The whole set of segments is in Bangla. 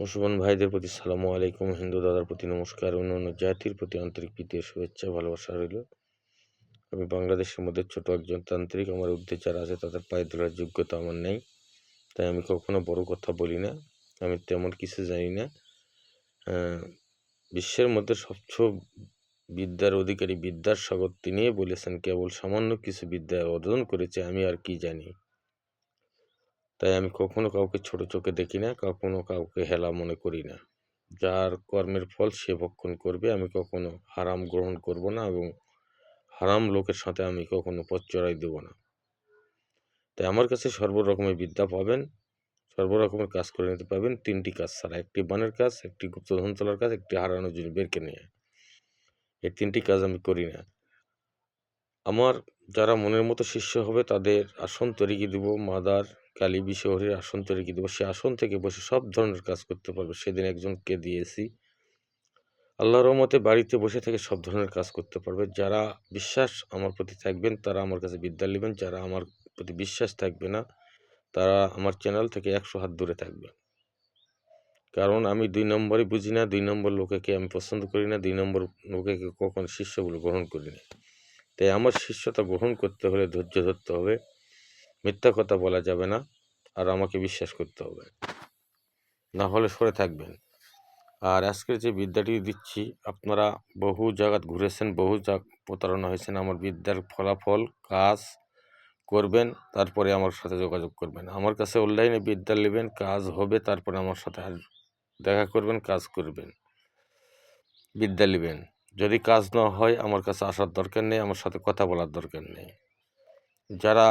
মুসলমান ভাইদের প্রতি সালামু আলাইকুম, হিন্দু দাদার প্রতি নমস্কার অন্য অন্য জাতির প্রতি আন্তরিক প্রীতি শুভেচ্ছা, ভালোবাসা রইল। আমি বাংলাদেশের মধ্যে ছোট একজন তান্ত্রিক, আমার ঊর্ধ্বে যারা আছে তাদের পায়ে ধরার যোগ্যতা আমার নেই, তাই আমি কখনো বড় কথা বলি না, আমি তেমন কিছু জানি না। বিশ্বের মধ্যে সবচেয়ে বিদ্যার অধিকারী বিদ্যার সাগর তিনিই বলেছেন, কেবল সামান্য কিছু বিদ্যা অর্জন করেছে আমি আর কি জানি। তাই আমি কখনো কাউকে ছোট চোখে দেখি না, কখনো কাউকে হেলা মনে করি না। যার কর্মের ফল সে ভক্ষণ করবে, আমি কখনো হারাম গ্রহণ করব না এবং হারাম লোকের সাথে আমি কখনো পথ চড়াই দেবো না। তাই আমার কাছে সর্বরকমের বিদ্যা পাবেন সর্বরকমের কাজ করে নিতে পারবেন তিনটি কাজ ছাড়া। একটি বানের কাজ, একটি গুপ্তধন তোলার কাজ, একটি হারানোর জন্য বেরকে নিয়ে। এই তিনটি কাজ আমি করি না। আমার যারা মনের মতো শিষ্য হবে, তাদের আসন তৈরি দেবো, মাদার কালী বিশ্বহরির আসন তৈরি দেবো? সে আসন থেকে বসে সব ধরনের কাজ করতে পারবে। সেদিন একজনকে দিয়েছি। আল্লাহর রহমতে বাড়িতে বসে থেকে সব ধরনের কাজ করতে পারবে। যারা বিশ্বাস আমার প্রতি থাকবেন, তারা আমার কাছে বিদ্যা নেবেন। যারা আমার প্রতি বিশ্বাস থাকবে না, তারা আমার চ্যানেল থেকে একশো হাত দূরে থাকবে। কারণ আমি দুই নম্বরই বুঝি না, দুই নম্বর লোকেকে আমি পছন্দ করি না, দুই নম্বর লোকেকে কখন শিষ্য বলে গ্রহণ করি না। তাই আমার শিষ্যতা গ্রহণ করতে হলে ধৈর্য ধরতে হবে। মিথ্যা কথা বলা যাবে না, আর আমাকে বিশ্বাস করতে হবে। না হলে সরে থাকবেন। আর আজকের যে বিদ্যাটি দিচ্ছি, আপনারা বহু জায়গা ঘুরেছেন, বহু প্রতারণা হয়েছেন, আমার বিদ্যার ফলাফল, কাজ করবেন, তারপরে আমার সাথে যোগাযোগ করবেন। আমার কাছে অনলাইনে বিদ্যা নেবেন, কাজ হবে, তারপরে আমার সাথে দেখা করবেন, কাজ করবেন, বিদ্যা নেবেন। যদি কাজ না হয়, আমার কাছে আসার দরকার নেই, আমার সাথে কথা বলার দরকার নেই। যারা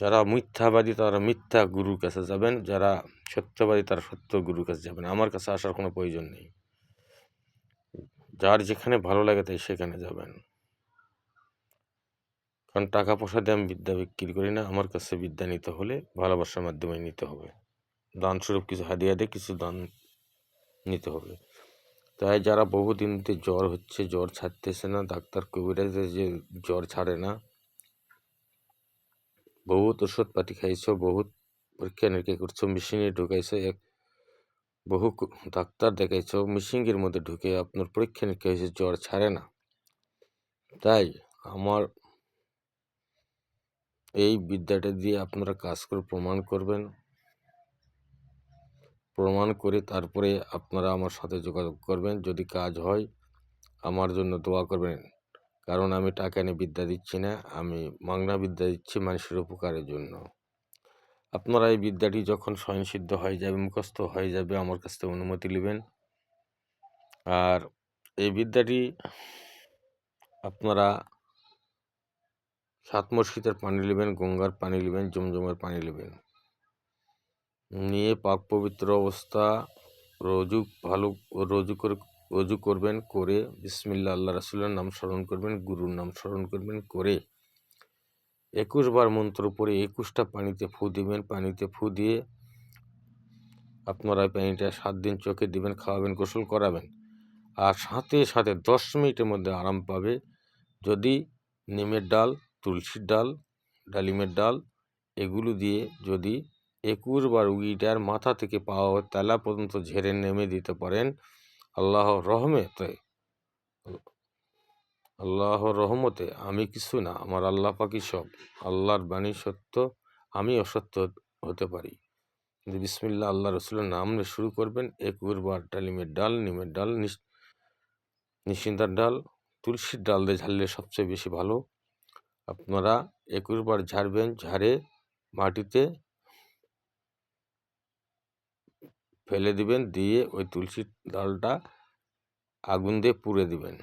যারা মিথ্যাবাদী, তারা মিথ্যা গুরুর কাছে যাবেন, যারা সত্যবাদী, তারা সত্য গুরুর কাছে যাবেন। আমার কাছে আসার কোনো প্রয়োজন নেই। যার যেখানে ভালো লাগে তাই সেখানে যাবেন। কারণ টাকা পয়সা দিয়ে আমি বিদ্যা বিক্রি করি না, আমার কাছে বিদ্যা নিতে হলে ভালোবাসার মাধ্যমে নিতে হবে। দান স্বরূপ কিছু হাদিয়া দিয়ে কিছু দান নিতে হবে। তাই যারা বহুদিন ধরে জ্বর হচ্ছে, জ্বর ছাড়তেছে না, ডাক্তার কবিরাজের যে জ্বর ছাড়ে না বহুত ওষুধপাতি খাইছো, বহুত পরীক্ষা নিরীক্ষা করছ মেশিনে ঢুকাইছো, এক বহু ডাক্তার দেখাইছো মেশিনের মধ্যে ঢুকে আপনার পরীক্ষা নিরীক্ষা হয়েছে জ্বর ছাড়ে না। তাই আমার এই বিদ্যাটা দিয়ে আপনারা কাজ করে প্রমাণ করবেন প্রমাণ করে তারপরে আপনারা আমার সাথে যোগাযোগ করবেন যদি কাজ হয় আমার জন্য দোয়া করবেন কারণ আমি টাকা নিয়ে বিদ্যা দিচ্ছি না, আমি মাংনা বিদ্যা দিচ্ছি মানুষের উপকারের জন্য। আপনারা এই বিদ্যাটি যখন স্বয়ংসিদ্ধ হয়ে যাবে, মুখস্থ হয়ে যাবে, আমার কাছ থেকে অনুমতি নেবেন। আর এই বিদ্যাটি আপনারা সাত মসজিদের পানি নেবেন, গঙ্গার পানি নেবেন, জমজমের পানি নেবেন। নিয়ে পাক পবিত্র অবস্থা রজু ভালো রজু করে রজু করবেন, করে বিসমিল্লা আল্লাহ রাসুলের নাম স্মরণ করবেন, গুরুর নাম স্মরণ করবেন, করে একুশ বার মন্ত্র পড়ে একুশটা পানিতে ফু দিবেন, পানিতে ফু দিয়ে আপনারা পানিটা সাত দিন চোখে দিবেন, খাওয়াবেন, গোসল করাবেন। আর সাথে সাথে দশ মিনিটের মধ্যে আরাম পাবে। যদি নিমের ডাল, তুলসীর ডাল, ডালিমের ডাল এগুলো দিয়ে যদি একুশ বার উইটার মাথা থেকে পাওয়া তেলা পর্যন্ত ঝেড়ে নেমে দিতে পারেন আল্লাহ রহমতে, আল্লাহর রহমতে আমি কিছু না, আমার আল্লাহ পাকি সব। আল্লাহর বাণী সত্য, আমি অসত্য হতে পারি। বিসমিল্লা আল্লাহ রসুলের নাম নিয়ে শুরু করবেন একুশ বার ডালিমের ডাল, নিমের ডাল নিশ্চিন্তার ডাল, তুলসীর ডাল দিয়ে ঝাড়লে সবচেয়ে বেশি ভালো। আপনারা একুশ বার ঝাড়বেন, ঝাড়ে মাটিতে ফেলে দিবেন, দিয়ে ওই তুলসীর ডালটা আগুন দিয়ে পুড়ে দিবেন।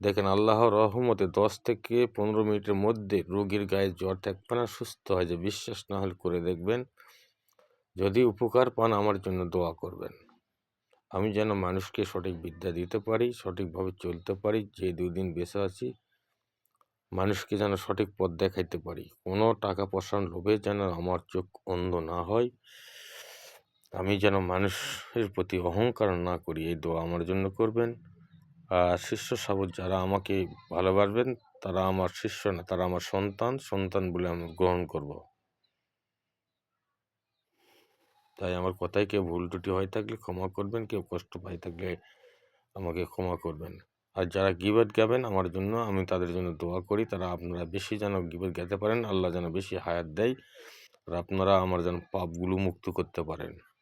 দেখেন, আল্লাহর রহমতে দশ থেকে পনেরো মিনিটের মধ্যে রোগীর গায়ে জ্বর থাকবে না সুস্থ হয়ে যায়। বিশ্বাস না হলে করে দেখবেন। যদি উপকার পান, আমার জন্য দোয়া করবেন। আমি যেন মানুষকে সঠিক বিদ্যা দিতে পারি, সঠিকভাবে চলতে পারি, যে দুই দিন বেঁচে আছি, মানুষকে যেন সঠিক পথ দেখাইতে পারি। কোনো টাকা পয়সার লোভে যেন আমার চোখ অন্ধ না হয়। আমি যেন মানুষের প্রতি অহংকার না করি, এই দোয়া আমার জন্য করবেন। আর শিষ্য সাবক যারা আমাকে ভালোবাসবেন, তারা আমার শিষ্য না, তারা আমার সন্তান সন্তান বলে আমি গ্রহণ করব। তাই আমার কথায় কেউ ভুল ত্রুটি হয়ে থাকলে ক্ষমা করবেন, কেউ কষ্ট পাই থাকলে আমাকে ক্ষমা করবেন। আর যারা গিবত গাবেন আমার জন্য, আমি তাদের জন্য দোয়া করি, তারা আপনারা বেশি যেন গিবত গাতে পারেন, আল্লাহ যেন বেশি হায়াত দেয়, আর আপনারা আমার যেন পাপগুলো মুক্ত করতে পারেন।